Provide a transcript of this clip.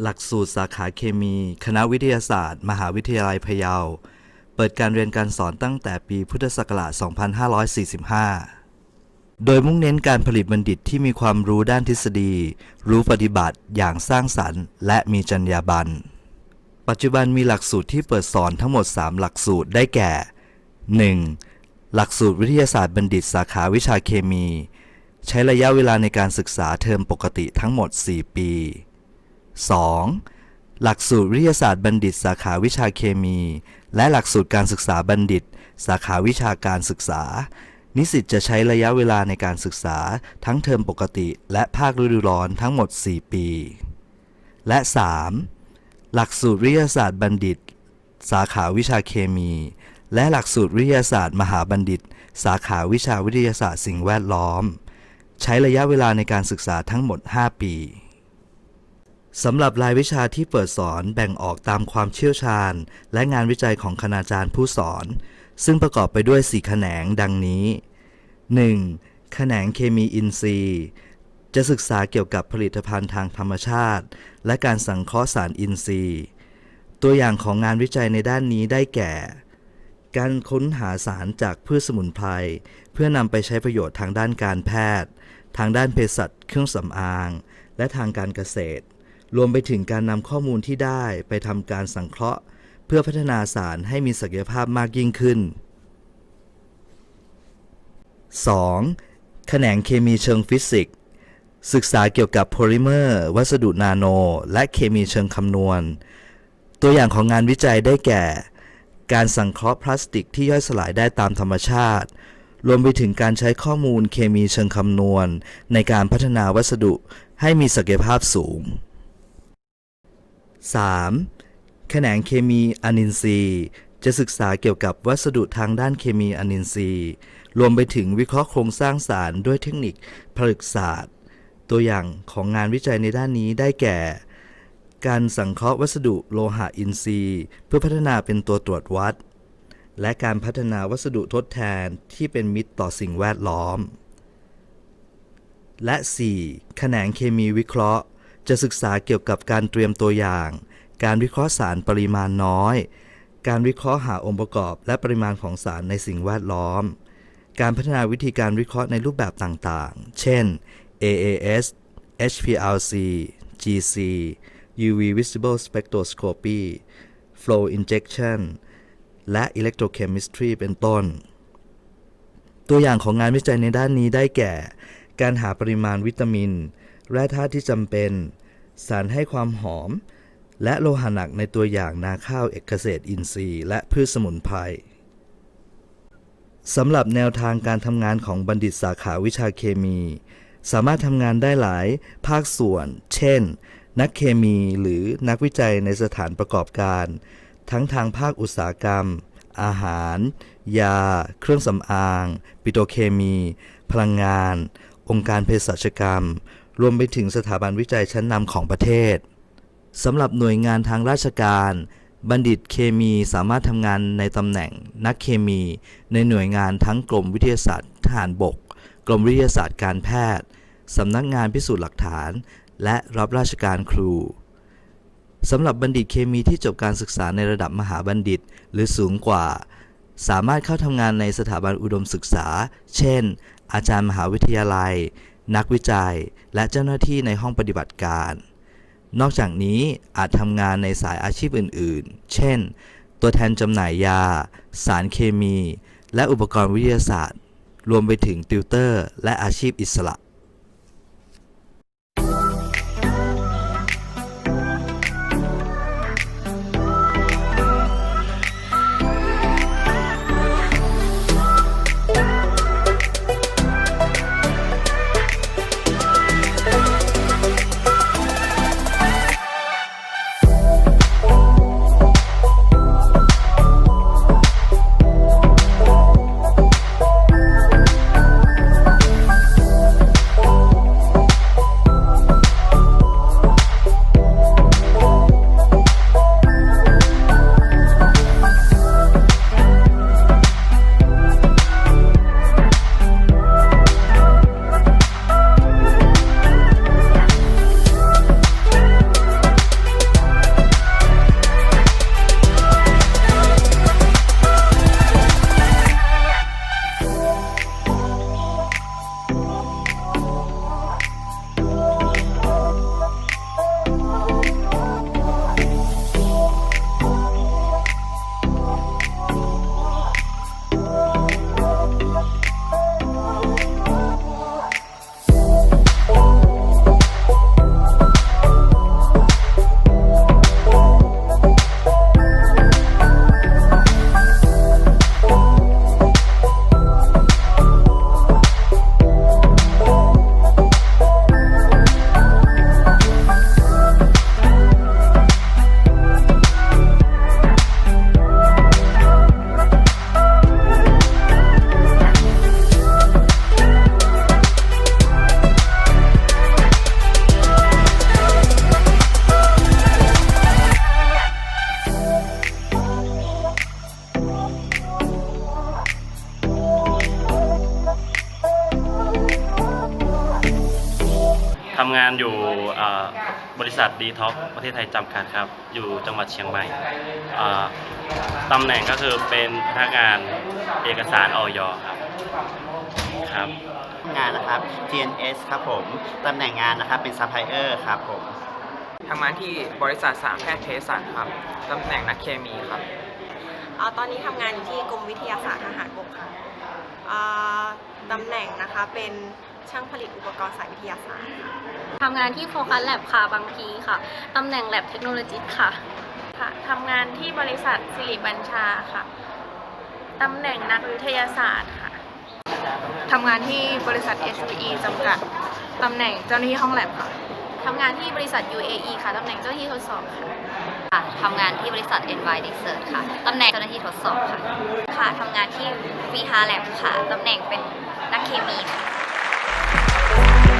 หลักสูตรสาขาเคมี คณะวิทยาศาสตร์ มหาวิทยาลัยพะเยา เปิดการเรียนการสอนตั้งแต่ปีพุทธศักราช 2545 โดยมุ่งเน้นการผลิตบัณฑิตที่มีความรู้ด้านทฤษฎี รู้ปฏิบัติอย่างสร้างสรรค์ และมีจรรยาบรรณ ปัจจุบันมีหลักสูตรที่เปิดสอนทั้งหมด 3 หลักสูตรได้แก่ 1. หลักสูตรวิทยาศาสตร์บัณฑิตสาขาวิชาเคมี ใช้ระยะเวลาในการศึกษาเทอมปกติทั้งหมด 4 ปี 2. หลักสูตรวิทยาศาสตร์บัณฑิต สาขาวิชาเคมี และหลักสูตรการศึกษาบัณฑิต สาขาวิชาการศึกษา นิสิตจะใช้ระยะเวลาในการศึกษา ทั้งเทอมปกติ และภาคฤดูร้อนทั้งหมด 4 ปี และ 3. หลักสูตรวิทยาศาสตร์บัณฑิต สาขาวิชาเคมี และหลักสูตรวิทยาศาสตร์ มหาบัณฑิต สาขาวิชาวิทยาศาสตร์สิ่งแวดล้อม ใช้ระยะเวลาในการศึกษาทั้งหมด 5 ปี สำหรับรายวิชาที่เปิดสอนแบ่งออกตามความเชี่ยวชาญ และงานวิจัยของคณาจารย์ผู้สอน ซึ่งประกอบไปด้วย 4 แขนงดังนี้ 1. แขนงเคมีอินทรีย์ จะศึกษาเกี่ยวกับผลิตภัณฑ์ทางธรรมชาติ และการสังเคราะห์สารอินทรีย์ ตัวอย่างของงานวิจัยในด้านนี้ได้แก่ การค้นหาสารจากพืชสมุนไพรเพื่อนำไปใช้ประโยชน์ทางด้านการแพทย์ ทางด้านเภสัชเครื่องสำอาง และทางการเกษตร รวมไปถึงการนำข้อมูลที่ได้ไปทำการสังเคราะห์ เพื่อพัฒนาสารให้มีศักยภาพมากยิ่งขึ้น 2. แขนงเคมีเชิงฟิสิกส์ศึกษาเกี่ยวกับโพลิเมอร์ วัสดุนาโน และเคมีเชิงคำนวณ ตัวอย่างของงานวิจัยได้แก่ การสังเคราะห์พลาสติกที่ย่อยสลายได้ตามธรรมชาติ รวมไปถึงการใช้ข้อมูลเคมีเชิงคำนวณ ในการพัฒนาวัสดุให้มีศักยภาพสูง 3. แขนงเคมีอนินทรีย์ จะศึกษาเกี่ยวกับวัสดุทางด้านเคมีอนินทรีย์ รวมไปถึงวิเคราะห์โครงสร้างสารด้วยเทคนิคผลึกศาสตร์ ตัวอย่างของงานวิจัยในด้านนี้ได้แก่ การสังเคราะห์วัสดุโลหะอินทรีย์ เพื่อพัฒนาเป็นตัวตรวจวัด และการพัฒนาวัสดุทดแทนที่เป็นมิตรต่อสิ่งแวดล้อม และ 4. แขนงเคมีวิเคราะห์ จะศึกษาเกี่ยวกับการเตรียมตัวอย่าง การวิเคราะห์สารปริมาณน้อย การวิเคราะห์หาองค์ประกอบ และปริมาณของสารในสิ่งแวดล้อม การพัฒนาวิธีการวิเคราะห์ในรูปแบบต่างๆ เช่น AAS HPLC GC UV Visible Spectroscopy Flow Injection และ Electrochemistry เป็นต้น ตัวอย่างของงานวิจัยในด้านนี้ได้แก่ การหาปริมาณวิตามิน แร่ธาตุที่จำเป็น สารให้ความหอม และโลหะหนักในตัวอย่างนาข้าวเอกเกษตรอินทรีย์ และพืชสมุนไพรสำหรับแนวทางการทำงานของบัณฑิตสาขาวิชาเคมี สามารถทำงานได้หลายภาคส่วน เช่น นักเคมีหรือนักวิจัยในสถานประกอบการ ทั้งทางภาคอุตสาหกรรม อาหาร ยา เครื่องสำอาง ปิโตรเคมี พลังงาน องค์การเภสัชกรรม รวมไปถึงสถาบันวิจัยชั้นนำของประเทศสำหรับหน่วยงานทางราชการ บัณฑิตเคมีสามารถทำงานในตำแหน่งนักเคมี ในหน่วยงานทั้งกรมวิทยาศาสตร์ทหารบก กรมวิทยาศาสตร์การแพทย์สำนักงานพิสูจน์หลักฐาน และรับราชการครูสำหรับบัณฑิตเคมีที่จบการศึกษาในระดับมหาบัณฑิต หรือสูงกว่า สามารถเข้าทำงานในสถาบันอุดมศึกษา เช่น อาจารย์มหาวิทยาลัย นักวิจัย และเจ้าหน้าที่ในห้องปฏิบัติการ นอกจากนี้อาจทำงานในสายอาชีพอื่น ๆ เช่น ตัวแทนจำหน่ายยา สารเคมี และอุปกรณ์วิทยาศาสตร์ รวมไปถึงติวเตอร์ และอาชีพอิสระานอยู่เอ่อบริษัทดีท็อกประเทศไทยจำกัดครับ อยู่จังหวัดเชียงใหม่เอ่อตำแหน่งก็คือเป็นพนักงานเอกสารออยครับครับ งานนะครับ TNS ครับผมตำแหน่งงานนะครับเป็นซัพพลายเออร์ครับผมทำงานที่บริษัทสามแพทย์เภสัชครับตำแหน่งนักเคมีครับอ่าตอนนี้ทำงานอยู่ที่กรมวิทยาศาสตร์ทหารบกค่ะอ่าตำแหน่งนะคะเป็น ช่างผลิตอุปกรณ์สายวิทยาศาสตร์ค่ะทำงานที่โฟกัสแลบค่ะบางพีค่ะตำแหน่งแลบเทคโนโลยีค่ะค่ะทำงานที่บริษัทสิริบัญชาค่ะตำแหน่งนักวิทยาศาสตร์ค่ะทำงานที่บริษัท SVE จำกัดตำแหน่งเจ้าหน้าที่ห้องแลบค่ะทำงานที่บริษัท UAE ค่ะตำแหน่งเจ้าหน้าที่ทดสอบค่ะค่ะทำงานที่บริษัท NY Research ค่ะตำแหน่งเจ้าหน้าที่ทดสอบค่ะ ค่ะทำงานที่ VR Lab ค่ะตำแหน่งเป็นนักเคมีค่ะ Thank you.